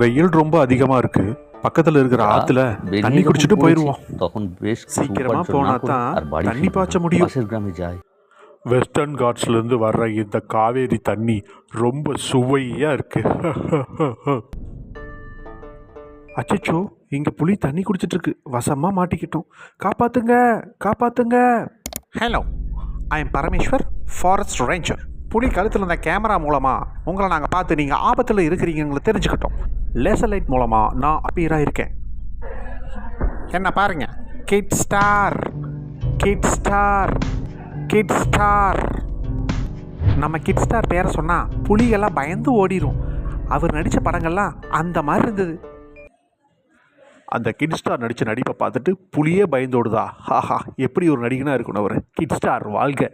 வெயில் ரொம்ப அதிகமாக இருக்கு. பக்கத்துல இருக்கிற ஆத்துல தண்ணி குடிச்சிட்டு போயிருவோம். சீக்கிரமா போனா தான் தண்ணி பாய்ச்ச முடியும். வெஸ்டர்ன் காட்ஸ்ல இருந்து வர்ற இந்த காவேரி தண்ணி ரொம்ப சுவையா இருக்கு. அச்சோ இங்க புலி தண்ணி குடிச்சிட்டு இருக்கு வசமா மாட்டிக்கிட்டோம். காப்பாத்துங்க காப்பாத்துங்க. Hello I am Parameswar forest ranger புலி கழுத்தில் இருந்த கேமரா மூலமாக உங்களை நாங்கள் பார்த்து நீங்கள் ஆபத்தில் இருக்கிறீங்கன்னு தெரிஞ்சுக்கிட்டோம். லேசர் லைட் மூலமாக நான் அப்பியராக இருக்கேன். என்ன பாருங்க. Kid star kid star kid star நம்ம கிட் ஸ்டார் பேரை சொன்னால் புலியெல்லாம் பயந்து ஓடிரும். அவர் நடித்த படங்கள்லாம் அந்த மாதிரி இருந்தது. அந்த கிட் ஸ்டார் நடித்த நடிப்பை பார்த்துட்டு புலியே பயந்தோடுதா ஹாஹா எப்படி ஒரு நடிகனாக இருக்கணும் அவர்? கிட் ஸ்டார் வாழ்க.